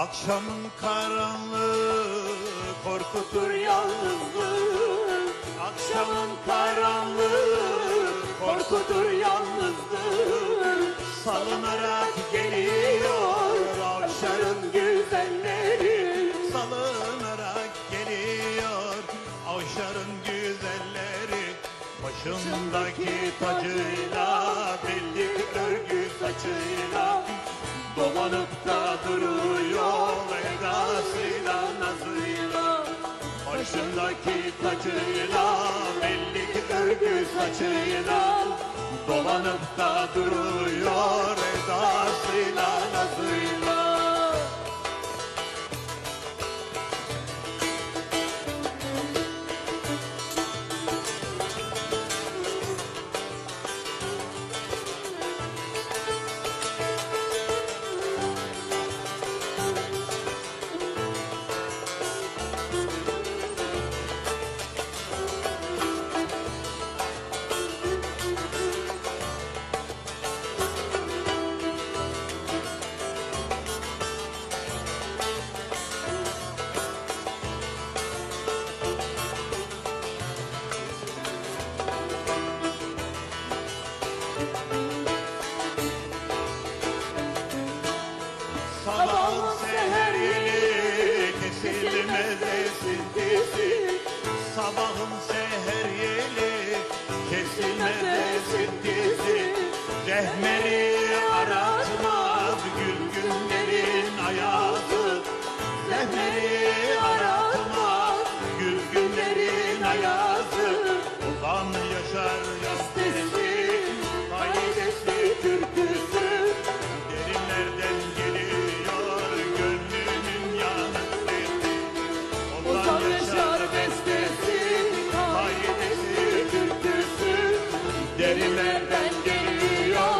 Akşamın karanlığı korkutur yalnızlık Akşamın karanlığı korkutur yalnızlık Salınarak geliyor Avşarın güzelleri. Salınarak geliyor Avşarın güzelleri. Başındaki tacıyla Belli örgü saçıyla Dolanıp da Başındaki tacıyla Belli örgü saçıyla Dolanıp da duruyor Edasıyla nazıyla Derinlerden geliyor.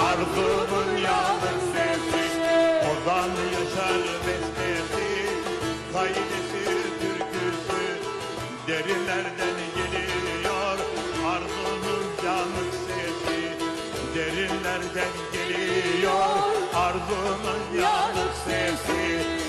Arzumun yanık sesi. Ozan Yaşar bestesi. Kaidesi türküsü. Derinlerden geliyor. Arzunun yanık sesi. Derinlerden geliyor. Arzunun yanık sesi